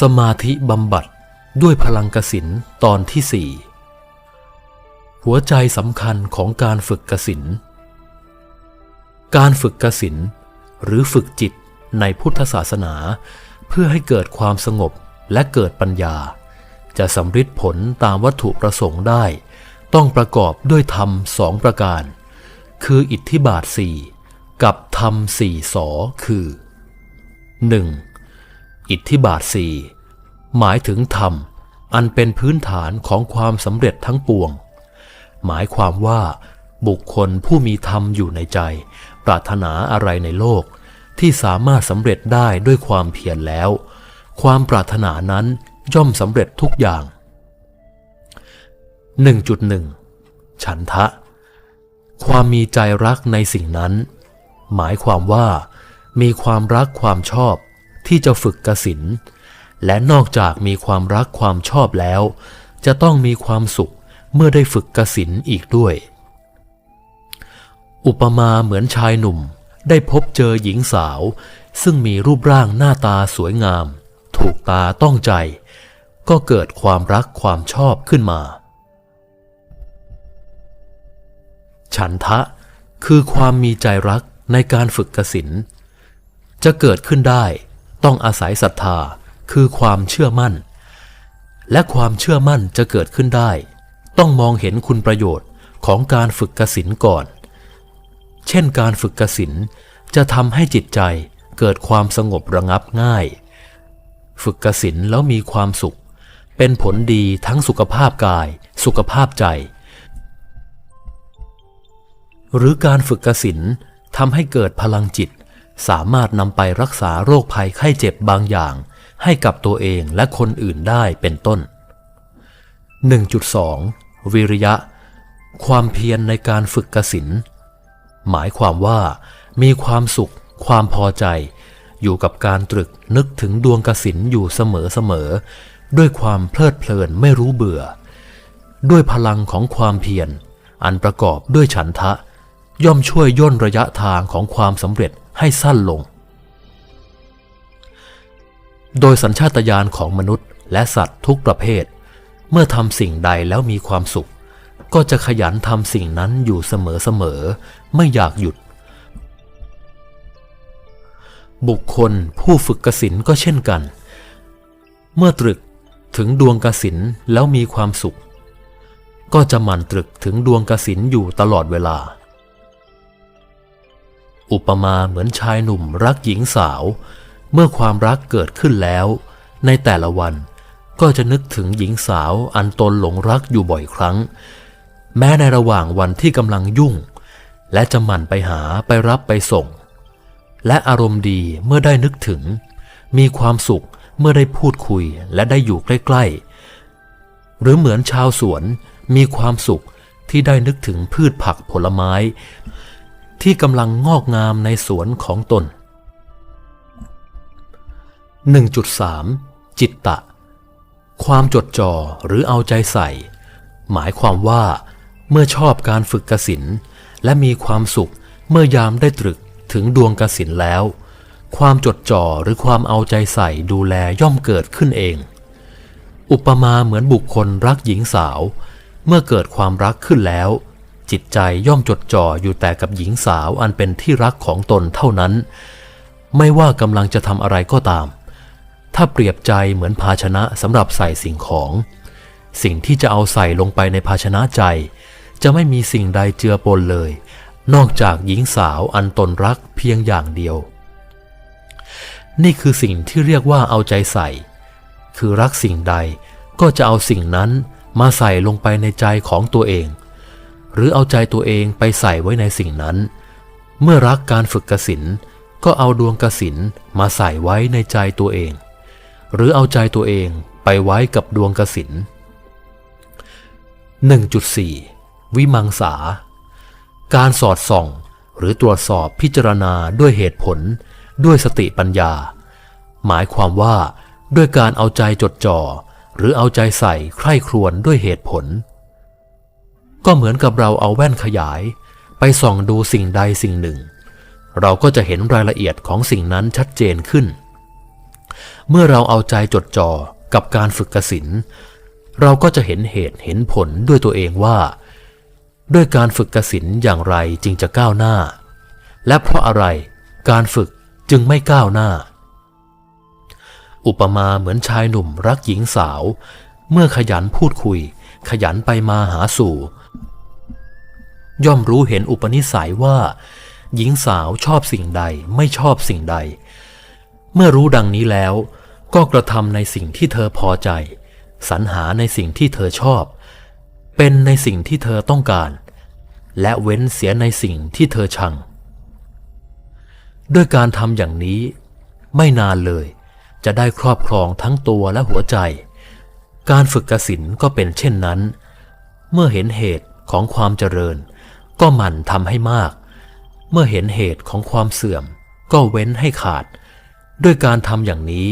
สมาธิบำบัดด้วยพลังกสินตอนที่สี่หัวใจสำคัญของการฝึกกสิน การฝึกกสินหรือฝึกจิตในพุทธศาสนา เพื่อให้เกิดความสงบและเกิดปัญญา จะสำฤทธิ์ผลตามวัตถุประสงค์ได้ ต้องประกอบด้วยธรรมสองประการ คืออิทธิบาทสี่กับธรรมสี่สอคือ 1. อิทธิบาทสี่หมายถึงธรรม อันเป็นพื้นฐานของความสำเร็จทั้งปวง หมายความว่า บุคคลผู้มีธรรมอยู่ในใจ ปรารถนาอะไรในโลก ที่สามารถสำเร็จได้ด้วยความเพียรแล้ว ความปรารถนานั้นย่อมสำเร็จทุกอย่าง 1.1 ฉันทะ ความมีใจรักในสิ่งนั้น หมายความว่า มีความรักความชอบ ที่จะฝึกกสินและนอกจากมีความรักความชอบแล้ว จะต้องมีความสุขเมื่อได้ฝึกกสินอีกด้วย อุปมาเหมือนชายหนุ่มได้พบเจอหญิงสาว ซึ่งมีรูปร่างหน้าตาสวยงาม ถูกตาต้องใจ ก็เกิดความรักความชอบขึ้นมา ฉันทะคือความมีใจรักในการฝึกกสินจะเกิดขึ้นได้ ต้องอาศัยศรัทธาคือความเชื่อมั่น และความเชื่อมั่นจะเกิดขึ้นได้ ต้องมองเห็นคุณประโยชน์ของการฝึกกสินก่อน เช่นการฝึกกสินจะทำให้จิตใจเกิดความสงบระงับง่าย ฝึกกสินแล้วมีความสุข เป็นผลดีทั้งสุขภาพกาย สุขภาพใจ หรือการฝึกกสินทำให้เกิดพลังจิต สามารถนำไปรักษาโรคภัยไข้เจ็บบางอย่าง ให้กับตัวเองและคนอื่นได้เป็นต้น 1.2 วิริยะ ความเพียรในการฝึกกสินหมายความว่า มีความสุข ความพอใจ อยู่กับการตรึกนึกถึงดวงกสินอยู่เสมอๆด้วยความเพลิดเพลินไม่รู้เบื่อ ด้วยพลังของความเพียร อันประกอบด้วยฉันทะ ย่อมช่วยย่นระยะทางของความสำเร็จ ให้สั้นลง โดยสัญชาตญาณของมนุษย์และสัตว์ทุกประเภท เมื่อทำสิ่งใดแล้วมีความสุข ก็จะขยันทำสิ่งนั้นอยู่เสมอๆ ไม่อยากหยุด บุคคลผู้ฝึกกสินก็เช่นกัน เมื่อตรึกถึงดวงกสินแล้วมีความสุข ก็จะหมั่นตรึกถึงดวงกสินอยู่ตลอดเวลา อุปมาเหมือนชายหนุ่มรักหญิงสาว เมื่อความรักเกิดขึ้นแล้ว ในแต่ละวันก็จะนึกถึงหญิงสาวอันตนหลงรักอยู่บ่อยครั้ง แม้ในระหว่างวันที่กำลังยุ่ง และจะหมั่นไปหาไปรับไปส่ง และอารมณ์ดีเมื่อได้นึกถึง มีความสุขเมื่อได้พูดคุยและได้อยู่ใกล้ๆ หรือเหมือนชาวสวนมีความสุขที่ได้นึกถึงพืชผักผลไม้ ที่กำลังงอกงามในสวนของตน 1.3 จิตตะ ความจดจ่อหรือเอาใจใส่ หมายความว่า เมื่อชอบการฝึกกสินและมีความสุขเมื่อยามได้ตรึกถึงดวงกสินแล้ว ความจดจ่อหรือความเอาใจใส่ดูแลย่อมเกิดขึ้นเอง อุปมาเหมือนบุคคลรักหญิงสาว เมื่อเกิดความรักขึ้นแล้ว จิตใจย่อมจดจ่ออยู่แต่กับหญิงสาวอันเป็นที่รักของตนเท่านั้น ไม่ว่ากำลังจะทำอะไรก็ตาม ถ้าเปรียบใจเหมือนภาชนะสำหรับใส่สิ่งของ สิ่งที่จะเอาใส่ลงไปในภาชนะใจ จะไม่มีสิ่งใดเจือปนเลย นอกจากหญิงสาวอันตนรักเพียงอย่างเดียว นี่คือสิ่งที่เรียกว่าเอาใจใส่ คือรักสิ่งใดก็จะเอาสิ่งนั้นมาใส่ลงไปในใจของตัวเอง หรือเอาใจตัวเองไปใส่ไว้ในสิ่งนั้น เมื่อรักการฝึกกสินก็เอาดวงกสินมาใส่ไว้ในใจตัวเอง หรือเอาใจตัวเองไปไว้กับดวงกสิน 1.4 วิมังสา การสอดส่อง หรือตรวจสอบพิจารณาด้วยเหตุผล ด้วยสติปัญญา หมายความว่า ด้วยการเอาใจจดจ่อหรือเอาใจใส่ใคร่ครวญด้วยเหตุผล ก็เหมือนกับเราเอาแว่นขยาย ไปส่องดูสิ่งใดสิ่งหนึ่ง เราก็จะเห็นรายละเอียดของสิ่งนั้นชัดเจนขึ้น เมื่อเราเอาใจจดจ่อกับการฝึกกสินเราก็จะเห็นเหตุเห็นผลด้วยตัวเองว่า ด้วยการฝึกกสินอย่างไรจึงจะก้าวหน้า และเพราะอะไรการฝึกจึงไม่ก้าวหน้า อุปมาเหมือนชายหนุ่มรักหญิงสาว เมื่อขยันพูดคุย ขยันไปมาหาสู่ ย่อมรู้เห็นอุปนิสัยว่า หญิงสาวชอบสิ่งใดไม่ชอบสิ่งใด เมื่อรู้ดังนี้แล้ว ก็กระทำในสิ่งที่เธอพอใจ สรรหาในสิ่งที่เธอชอบ เป็นในสิ่งที่เธอต้องการ และเว้นเสียในสิ่งที่เธอชัง ด้วยการทำอย่างนี้ ไม่นานเลยจะได้ครอบครองทั้งตัวและหัวใจ การฝึกกสินก็เป็นเช่นนั้น เมื่อเห็นเหตุของความเจริญ ก็หมั่นทำให้มาก เมื่อเห็นเหตุของความเสื่อม ก็เว้นให้ขาด ด้วยการทำอย่างนี้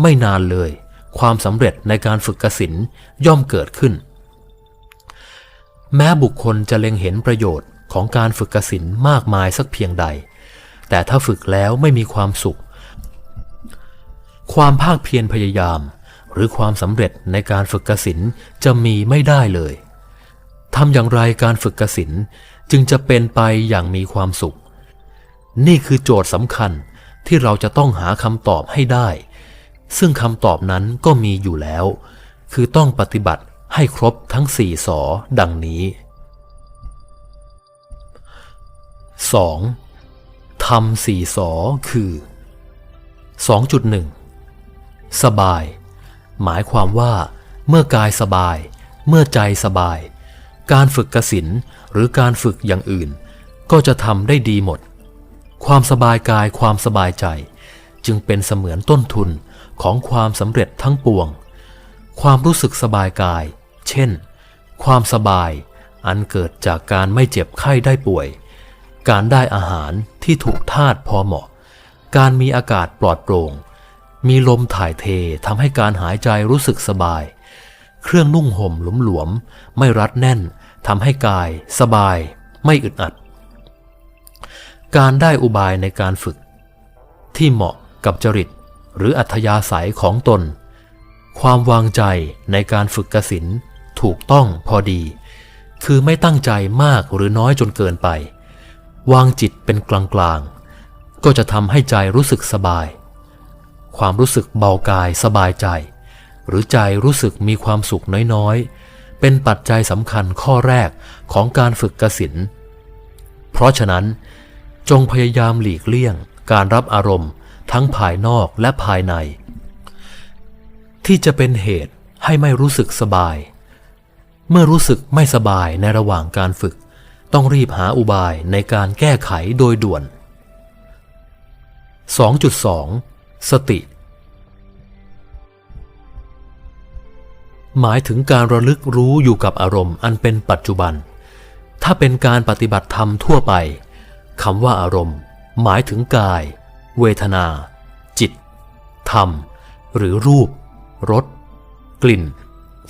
ไม่นานเลย ความสำเร็จในการฝึกกสินย่อมเกิดขึ้น แม้บุคคลจะเล็งเห็นประโยชน์ของการฝึกกสินมากมายสักเพียงใด แต่ถ้าฝึกแล้วไม่มีความสุข ความภาคเพียรพยายาม หรือความสำเร็จในการฝึกกสินจะมีไม่ได้เลย ทำอย่างไรการฝึกกสินจึงจะเป็นไปอย่างมีความสุข นี่คือโจทย์สำคัญที่เราจะต้องหาคำตอบให้ได้ ซึ่งคำตอบนั้นก็มีอยู่แล้ว คือต้องปฏิบัติให้ครบทั้งสี่สอดังนี้ 2. ทำสี่สอคือ 2.1 สบาย หมายความว่า เมื่อกายสบาย เมื่อใจสบาย การฝึกกสินหรือการฝึกอย่างอื่น ก็จะทำได้ดีหมด ความสบายกายความสบายใจ จึงเป็นเสมือนต้นทุนของความสำเร็จทั้งปวง ความรู้สึกสบายกาย เช่น ความสบายอันเกิดจากการไม่เจ็บไข้ได้ป่วย การได้อาหารที่ถูกธาตุพอเหมาะ การมีอากาศปลอดโปร่ง มีลมถ่ายเททำให้การหายใจรู้สึกสบาย เครื่องนุ่งห่มหลวมๆ ไม่รัดแน่นทำให้กาย สบาย ไม่อึดอัด การได้อุบายในการฝึก ที่เหมาะกับจริต หรืออัธยาศัยของตน ความวางใจในการฝึกกสินถูกต้องพอดี คือไม่ตั้งใจมากหรือน้อยจนเกินไป วางจิตเป็นกลางๆ ก็จะทำให้ใจรู้สึกสบาย ความรู้สึกเบากายสบายใจ หรือใจรู้สึกมีความสุขน้อยๆ เป็นปัจจัยสำคัญข้อแรกของการฝึกกสินเพราะฉะนั้น จงพยายามหลีกเลี่ยง การรับอารมณ์ ทั้งภายนอกและภายใน ที่จะเป็นเหตุให้ไม่รู้สึกสบาย เมื่อรู้สึกไม่สบายในระหว่างการฝึก ต้องรีบหาอุบายในการแก้ไขโดยด่วน 2.2 สติ หมายถึงการระลึกรู้อยู่กับอารมณ์อันเป็นปัจจุบัน ถ้าเป็นการปฏิบัติธรรมทั่วไปคำว่าอารมณ์ หมายถึงกาย เวทนา จิต ธรรม หรือรูปรสกลิ่น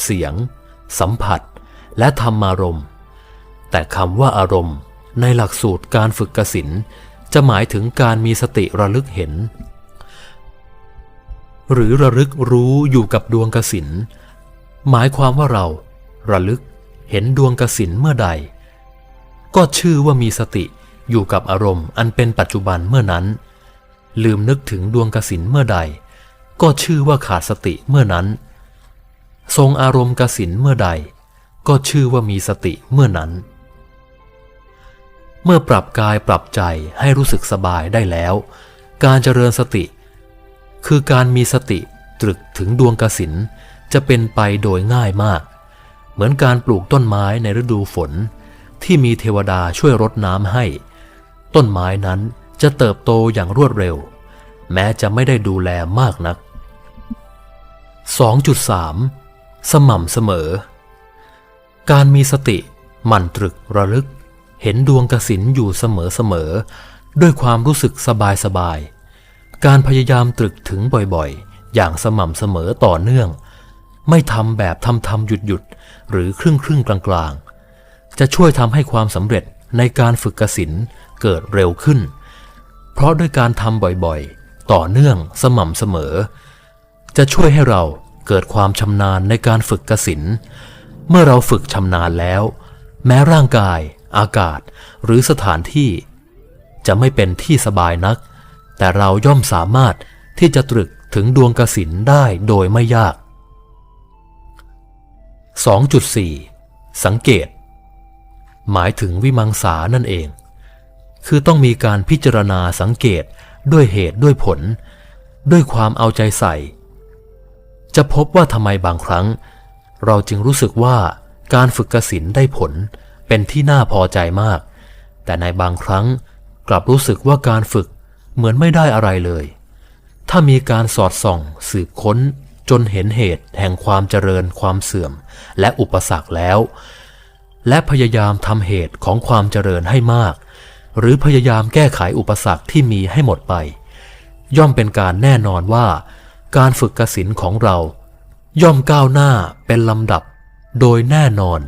เสียง สัมผัส และธรรมารมณ์ แต่คำว่าอารมณ์ในหลักสูตรการฝึกกสินจะหมายถึงการมีสติระลึกเห็น หรือระลึกรู้อยู่กับดวงกสิน หมายความว่าเราระลึกเห็นดวงกสินเมื่อใด ก็ชื่อว่ามีสติอยู่กับอารมณ์อันเป็นปัจจุบันเมื่อนั้น ลืมนึกถึงดวงกสินเมื่อใด ก็ชื่อว่าขาดสติเมื่อนั้น ทรงอารมณ์กสินเมื่อใด ก็ชื่อว่ามีสติเมื่อนั้น เมื่อปรับกายปรับใจให้รู้สึกสบายได้แล้ว การเจริญสติ คือการมีสติตรึกถึงดวงกสิน จะเป็นไปโดยง่ายมาก เหมือนการปลูกต้นไม้ในฤดูฝน ที่มีเทวดาช่วยรดน้ำให้ ต้นไม้นั้นจะเติบโตอย่างรวดเร็ว แม้จะไม่ได้ดูแลมากนัก 2.3 สม่ำเสมอ การมีสติหมั่นตรึกระลึก เห็นดวงกสินอยู่เสมอๆด้วยความรู้สึกสบายๆการพยายามตรึกถึงบ่อยๆ อย่างสม่ำเสมอต่อเนื่อง ไม่ทำแบบทำทำหยุดหยุดๆหรือครึ่งครึ่งๆกลางๆจะช่วยทำให้ความสำเร็จในการฝึกกสินเกิดเร็วขึ้น เพราะด้วยการทำบ่อยๆ ต่อเนื่องสม่ำเสมอ จะช่วยให้เราเกิดความชำนาญในการฝึกกสิน เมื่อเราฝึกชำนาญแล้ว แม้ร่างกาย อากาศ หรือสถานที่ จะไม่เป็นที่สบายนัก แต่เราย่อมสามารถที่จะตรึกถึงดวงกสินได้โดยไม่ยาก 2.4 สังเกต หมายถึงวิมังสานั่นเอง คือต้องมีการพิจารณาสังเกตด้วยเหตุด้วยผล ด้วยความเอาใจใส่ จะพบว่าทำไมบางครั้ง เราจึงรู้สึกว่าการฝึกกสินได้ผลเป็นที่น่าพอใจมาก แต่ในบางครั้งกลับรู้สึกว่าการฝึกเหมือนไม่ได้อะไรเลย ถ้ามีการสอดส่อง สืบค้น จนเห็นเหตุแห่งความเจริญความเสื่อมและอุปสรรคแล้ว และพยายามทำเหตุของความเจริญให้มาก หรือพยายามแก้ไขอุปสรรคที่มีให้หมดไป ย่อมเป็นการแน่นอนว่า การฝึกกสินของเรา ย่อมก้าวหน้าเป็นลำดับ โดยแน่นอน